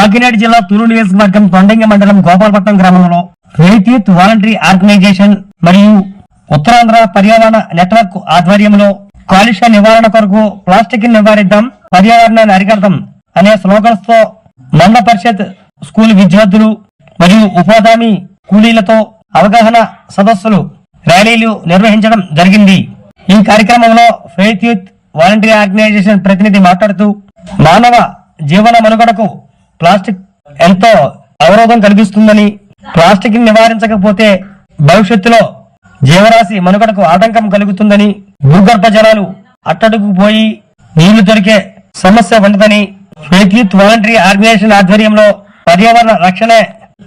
కాకినాడ జిల్లా తూరు నియోజకవర్గం తొండంగి మండలం గోపాలపట్నం గ్రామంలో ఫెయిత్ యూత్ వాలంటరీ ఆర్గనైజేషన్ మరియు ఉత్తరాంధ్ర పర్యావరణ నెట్వర్క్ ఆధ్వర్యంలో కాలుష్య నివారణ కొరకు ప్లాస్టిక్ నివారిద్దాం పర్యావరణాన్ని అరికడదాం అనే స్లోగన్స్తో మండ పరిషత్ స్కూల్ విద్యార్థులు మరియు ఉపాధామి కూలీలతో అవగాహన సదస్సులు ర్యాలీలు నిర్వహించడం జరిగింది. ఈ కార్యక్రమంలో ఫెయిత్ యూత్ వాలంటరీ ఆర్గనైజేషన్ ప్రతినిధి మాట్లాడుతూ మానవ జీవన మనుగడకు ప్లాస్టిక్ ఎంతో అవరోధం కలిగిస్తుందని ప్లాస్టిక్ని నివారించకపోతే భవిష్యత్తులో జీవరాశి మనుగడకు ఆటంకం కలుగుతుందని భూగర్భ జలాలు అట్టడుకు పోయి నీళ్ళు దొరికే సమస్య ఉండదని స్వేత్ యూత్ వాలంటరీ ఆర్గనైజేషన్ ఆధ్వర్యంలో పర్యావరణ రక్షణే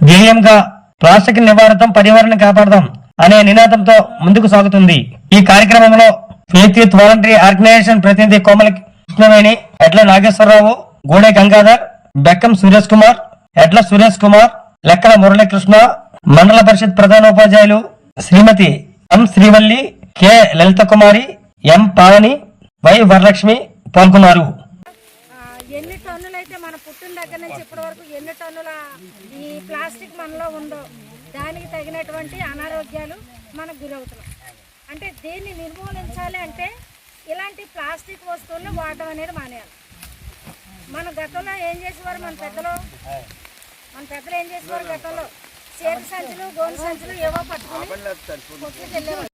ధ్యేయంగా ప్లాస్టిక్ నివారణం పర్యావరణం కాపాడదాం అనే నినాదంతో ముందుకు సాగుతుంది. ఈ కార్యక్రమంలో స్వేత్ యూత్ వాలంటరీ ఆర్గనైజేషన్ ప్రతినిధి కోమల కృష్ణవేణి ఎడ్ల నాగేశ్వరరావు గోడే గంగాధర్ బెక్కం సురేష్ కుమార్ ఎడ్ల సురేష్ కుమార్ లెక్కల మురళీకృష్ణ మండల పరిషత్ ప్రధానోపాధ్యాయులు Shrimati M Srivalli K Lalitha Kumari M Pavani Y Varalakshmi పాల్గొన్నారు. ఎన్ని టన్నులు అయితే మన పుట్టిన దగ్గర నుంచి ఇప్పటి వరకు ఎన్ని టన్నుల ఈ ప్లాస్టిక్ మనలో ఉందో దానికి తగినటువంటి అనారోగ్యాలు మనకు గురవుతున్నాం అంటే దీన్ని నిర్మూలించాలి అంటే ఇలాంటి ప్లాస్టిక్ వస్తువులను వాడడం అనేది మానేయాలి. మన గతంలో ఏం చేసేవారు మన పెద్దలు? మన పెద్దలు ఏం చేసేవారు గతంలో? చేతి సంచులు గోను సంచులు ఏవో పట్టుకుని వెళ్ళేవారు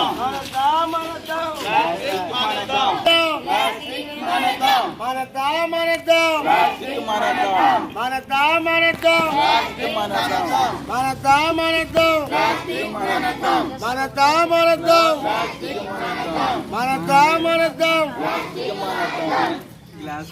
Glass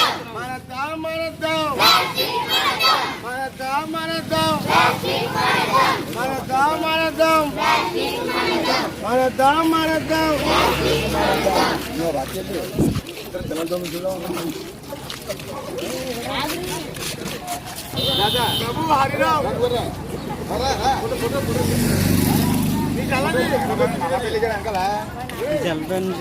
మరద్దాం మరద్దాం. ప్రభు హరిరావు జల్పండి